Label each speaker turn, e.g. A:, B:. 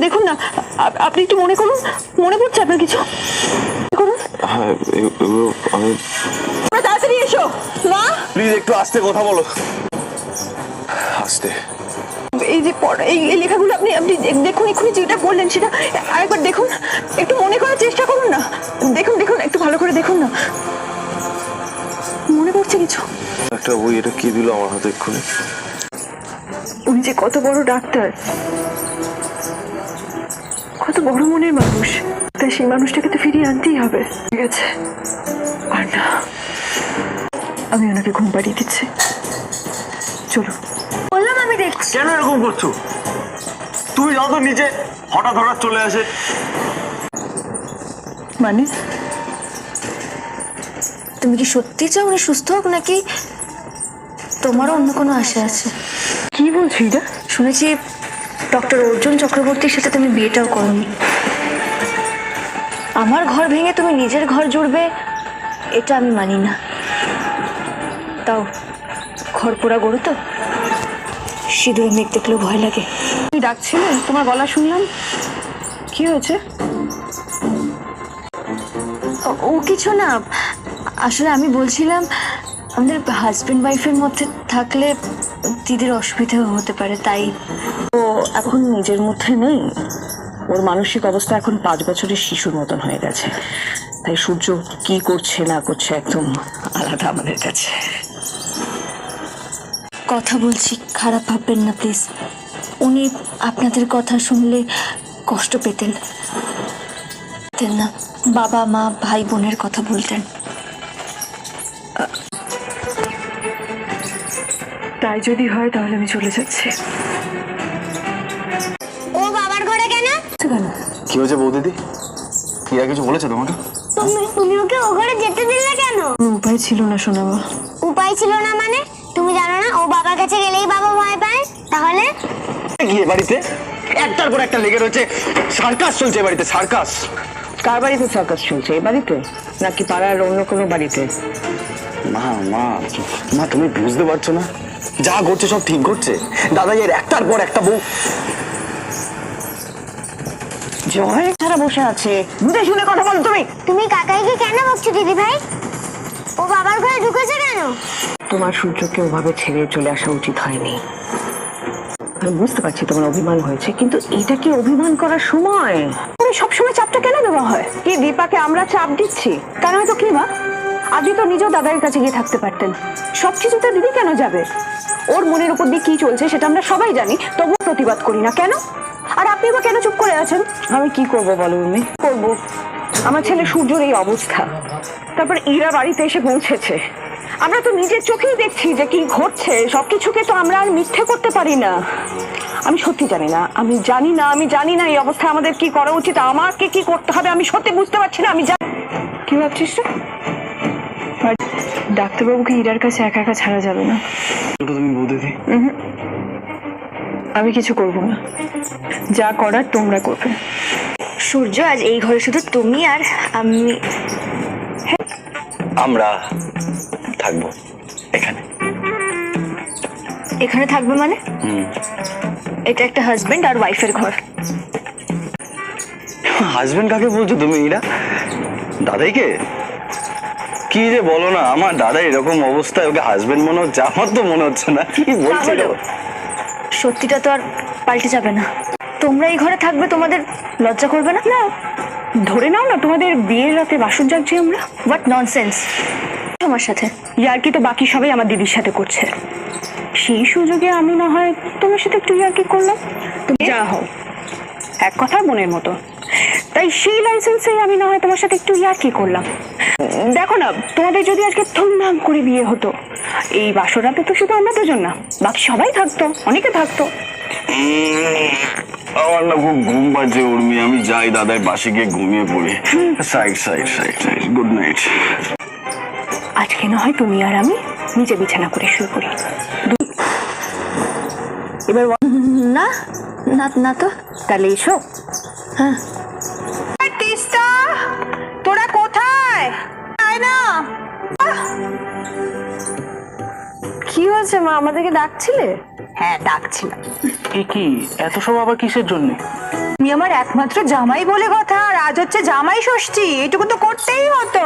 A: দেখুন না আপনি একটু মনে করুন মনে পড়ছে আপনার কিছু? করুন।
B: হ্যাঁ এগুলো আমি
A: তাড়াতাড়ি এসো। মা?
B: প্লিজ একটু আস্তে কথা বলো। আস্তে।
A: এই যে পড়া- এই এই লেখাগুলো আপনি আপনি দেখুন এক্ষুনি যেটা বললেন সেটা আরেকবার দেখুন। একটু মনে করার চেষ্টা করুন না। দেখুন দেখুন একটু ভালো করে দেখুন না। মনে পড়ছে কিছু?
B: একটা বই এটা কি দিল আমার হাতে এক্ষুনি?
A: উনি যে কত বড় ডাক্তার। কত বড় মনের মানুষ। তাই সেই মানুষটাকে তো ফিরিয়ে আনতেই হবে। ঠিক আছে। আর না আমি ওনাকে ঘুম পাড়িয়ে দিচ্ছি। চলো।
C: বললাম আমি দেখছি।
D: কেন এরকম করছ? তুমি যাও তো নিচে হঠাৎ হঠাৎ চলে আসে।
A: মানে?
C: তুমি কি সত্যি চাও উনি সুস্থ হোক নাকি তোমারও অন্য কোনো আশা আছে?
A: কি বলছো এটা?
C: শুনেছি ডক্টর অর্জুন চক্রবর্তীর সাথে তুমি বিয়েটাও করনি। আমার ঘর ভেঙে তুমি নিজের ঘর জুড়বে, এটা আমি মানি না। তাও ঘর পোড়া গড়ো তো। সিঁদুরে মেঘ দেখলেও ভয় লাগে।
A: তুমি ডাকছিলে, তোমার গলা শুনলাম। কি হয়েছে?
C: ও- কিছু না। আসলে আমি বলছিলাম, আমাদের হাজবেন্ড ওয়াইফের মধ্যে থাকলে দিদির অসুবিধা হতে পারে, তাই।
E: ও এখন নিজের মধ্যে নেই। ওর মানসিক অবস্থা এখন পাঁচ বছরের শিশুর মতন হয়ে গেছে। তাই সূর্য কি করছে না করছে একদম আলাদা আমাদের কাছে।
C: কথা বলছি খারাপ ভাববেন না প্লিজ। উনি আপনাদের কথা শুনলে কষ্ট পেতেন। না। বাবা মা ভাই বোনের কথা বলতেন।
A: তাই যদি হয় তাহলে আমি চলে যাচ্ছি।
B: কি হয়েছে বৌদিদি? কি আর কিছু বলেছে তোমাকে?
F: তুমি তুমি ওকে ও ঘরে যেতে দিলে কেন?
A: উপায় ছিল না শোনাবো
F: উপায় ছিল না মানে? তুমি জানো না ও বাবার কাছে গেলেই বাবা ভয় পায়। তাহলে?
D: গিয়ে বাড়িতে? একটার পর একটা লেগে রয়েছে। সার্কাস চলছে বাড়িতে সার্কাস।
E: কার বাড়িতে সার্কাস চলছে? এই বাড়িতে? নাকি পাড়ার অন্য কোনো বাড়িতে?
D: মা মা মা তুমি বুঝতে পারছ না। যা ঘটছে সব ঠিক ঘটছে। দাদা এর একটার পর একটা বউ
E: জয়। ছাড়া বসে আছে বুঝে শুনে কথা বলো তুমি।
F: তুমি কাকাইকে কেন বকছো দিদি ভাই? ও বাবার ঘরে ঢুকেছে কেন?
E: তোমার সূর্যকে ওভাবে ছেড়ে চলে আসা উচিত হয়নি। আমি বুঝতে পারছি তোমার অভিমান হয়েছে কিন্তু এটা কি অভিমান করার সময়?
A: তুমি সবসময় চাপটা কেন দেওয়া হয়? কি দীপাকে আমরা চাপ দিচ্ছি? তা নয় তো কি মা আজই তো নিজেও দাদার কাছে গিয়ে থাকতে পারতেন। সব কিছুতে দিদি কেন যাবে? ওর মনের উপর দিয়ে কি চলছে সেটা আমরা সবাই জানি তবু প্রতিবাদ করি না। কেন? আর আপনি বা কেন চুপ করে আছেন?
E: আমি কি করব বলো উর্মি
A: করব। আমার ছেলে সূর্যর এই অবস্থা। তারপর ইরা বাড়িতে এসে পৌঁছেছে। আমরা তো নিজের চোখেই দেখছি যে কি ঘটছে। সবকিছুকে তো আমরা আর মিথ্যে করতে পারি না। আমি সত্যি জানি না। আমি জানি না আমি জানি না এই অবস্থায় আমাদের কি করা উচিত। আমাকে কি করতে হবে আমি সত্যি বুঝতে পারছি না আমি জানি কি ভাবছিস আর ডাক্তারবাবুকে ইরার কাছে একা একা ছাড়া যাবে না।
D: তুমি বৌদিদি
A: আমি কিছু করব না। যা করার তোমরা করবে।
C: সূর্য আজ এই ঘরে শুধু তুমি আর আমি।
D: আমরা থাকব এখানে।
C: এখানে থাকবে মানে? এটা একটা হাজবেন্ড আর ওয়াইফের ঘর।
D: হাজবেন্ড কাকে বলছো তুমি এরা দাদাইকে? কি যে বলো না আমার দাদা এরকম অবস্থায় ওকে হাজবেন্ড মনে হচ্ছে আমার তো মনে হচ্ছে না কি বলছে
C: তাহলেও সত্যিটা তো আর পাল্টে যাবে না। তোমরা এই ঘরে থাকবে, তোমাদের লজ্জা করবে না? না,
A: ধরে নাও না, তোমাদের বিয়ের রাতে বাসন যাচ্ছি আমরা।
C: হোয়াট ননসেন্স তোমার সাথে।
A: ইয়ার্কি তো বাকি সবাই আমার দিদির সাথে করছে। সেই সুযোগে আমি না হয় তোমার সাথে একটু ইয়ার্কি করলাম। তুমি যা হও এক কথা মনের মতো। তাই সেই লাইসেন্সে আমি না হয় তোমার সাথে একটু ইয়ার্কি করলাম? দেখো না তোমাদের যদি আজকে ধুমধাম করে বিয়ে হতো এই বাসরাতে তো শুধু আমরা দুজন না বাকি সবাই থাকতো অনেকে থাকতো।
D: আমার না খুব ঘুম পাচ্ছে উর্মি। আমি যাই দাদার পাশে গিয়ে ঘুমিয়ে পড়ি। Side side side side. Good night.
A: আজকে না হয় তুমি আর আমি নিচে বিছানা করে শুয়ে পড়ি।
E: এবার
C: না না না তো।
E: তাহলে এসো।
C: হ্যাঁ।
A: হয়েছে মা আমাদেরকে ডাকছিলে?
E: হ্যাঁ ডাকছিলাম।
G: এ কি? এত সব আবার কিসের জন্য?
A: তুমি আমার একমাত্র জামাই বলে কথা আর আজ হচ্ছে জামাই ষষ্ঠী এটুকু তো করতেই হতো।